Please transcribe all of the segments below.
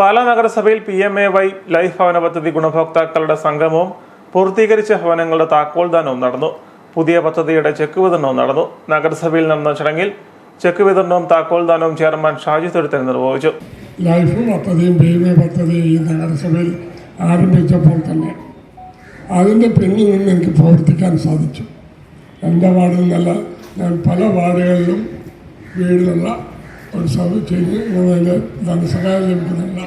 പാലാ നഗരസഭയിൽ P M A Y life ഭവന പദ്ധതി ഗുണഭോക്താക്കളുടെ സംഗമവും പൂർത്തീകരിച്ച ഭവനങ്ങളുടെ താക്കോൽദാനവും നടന്നു. പുതിയ പദ്ധതിയുടെ ചെക്ക് വിതരണവും നടന്നു. നഗരസഭയിൽ നടന്ന ചടങ്ങിൽ ചെക്ക് വിതരണവും താക്കോൽദാനവും ചെയർമാൻ ഷാജി തുരുത്തൻ നിർവഹിച്ചു. ലൈഫ് പദ്ധതിയും പി എം എ പദ്ധതിയും ഈ നഗരസഭയിൽ ആരംഭിച്ചപ്പോൾ തന്നെ അതിന്റെ പിന്നിൽ നിന്ന് എനിക്ക് പ്രവർത്തിക്കാൻ സാധിച്ചു. എന്റെ വാർഡിൽ നിന്നല്ല ഞാൻ പല വാർഡുകളിലും വീടുള്ള ഒരു സർവീസ് അതിന്റെ ധനസഹായം ലഭിക്കുന്നില്ല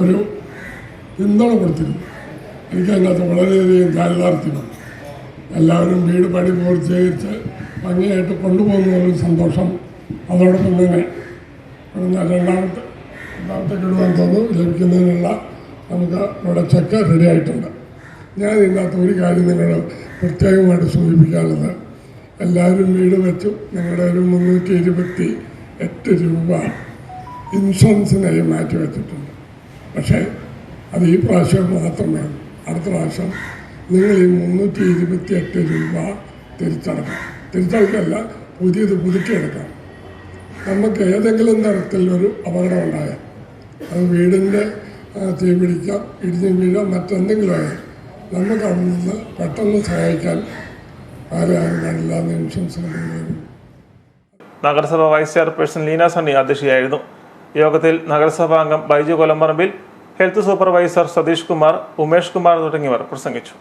ഒരു പിന്തുണ കൊടുത്തിരുന്നു. എനിക്ക് അതിനകത്ത് വളരെയധികം ചാരിതാർത്ഥ്യമാണ് എല്ലാവരും വീട് പണി പൂർത്തീകരിച്ച് ഭംഗിയായിട്ട് കൊണ്ടുപോകുന്നതിൽ സന്തോഷം അതോടൊപ്പം തന്നെ രണ്ടാമത്തെ രണ്ടാമത്തെ കിടുവാൻ തോന്നുന്നു. ലഭിക്കുന്നതിനുള്ള നമുക്ക് ഇവിടെ ചെക്ക് റെഡി ആയിട്ടുണ്ട്. ഞാൻ ഇതിനകത്ത് ഒരു കാര്യം നിങ്ങളോട് പ്രത്യേകമായിട്ട് സൂചിപ്പിക്കാനുള്ളത്. എല്ലാവരും വീട് വെച്ചു. നിങ്ങളുടെ ഒരു മുന്നൂറ്റി ഇരുപത്തി എട്ട് രൂപ ഇൻഷുറൻസിനായി മാറ്റി വെച്ചിട്ടുണ്ട്. പക്ഷേ അത് ഈ പ്രാവശ്യം മാത്രമേ അടുത്ത പ്രാവശ്യം നിങ്ങൾ ഈ മുന്നൂറ്റി ഇരുപത്തി എട്ട് രൂപ തിരിച്ചടക്കാം തിരിച്ചടക്കല്ല പുതിയത് പുതുക്കിയെടുക്കാം. നമുക്ക് ഏതെങ്കിലും തരത്തിലൊരു അപകടം ഉണ്ടായാൽ അത് വീടിന്റെ തീ പിടിക്കാം ഇടിഞ്ഞ് വീഴാം മറ്റെന്തെങ്കിലും ആയാൽ നമുക്ക് അവിടെ നിന്ന് പെട്ടെന്ന് സഹായിക്കാൻ ആരും കാണില്ല എന്ന് ഇൻഷുറൻസ് കമ്പനി നഗരസഭ വൈസ് ചെയർപേഴ്സൺ ലീന സണ്ണി അധ്യക്ഷയായിരുന്നു. യോഗത്തിൽ നഗരസഭാ അംഗം ബൈജു കൊലമ്പറമ്പിൽ ഹെൽത്ത് സൂപ്പർവൈസർ സതീഷ് കുമാർ ഉമേഷ് കുമാർ തുടങ്ങിയവർ പ്രസംഗിച്ചു.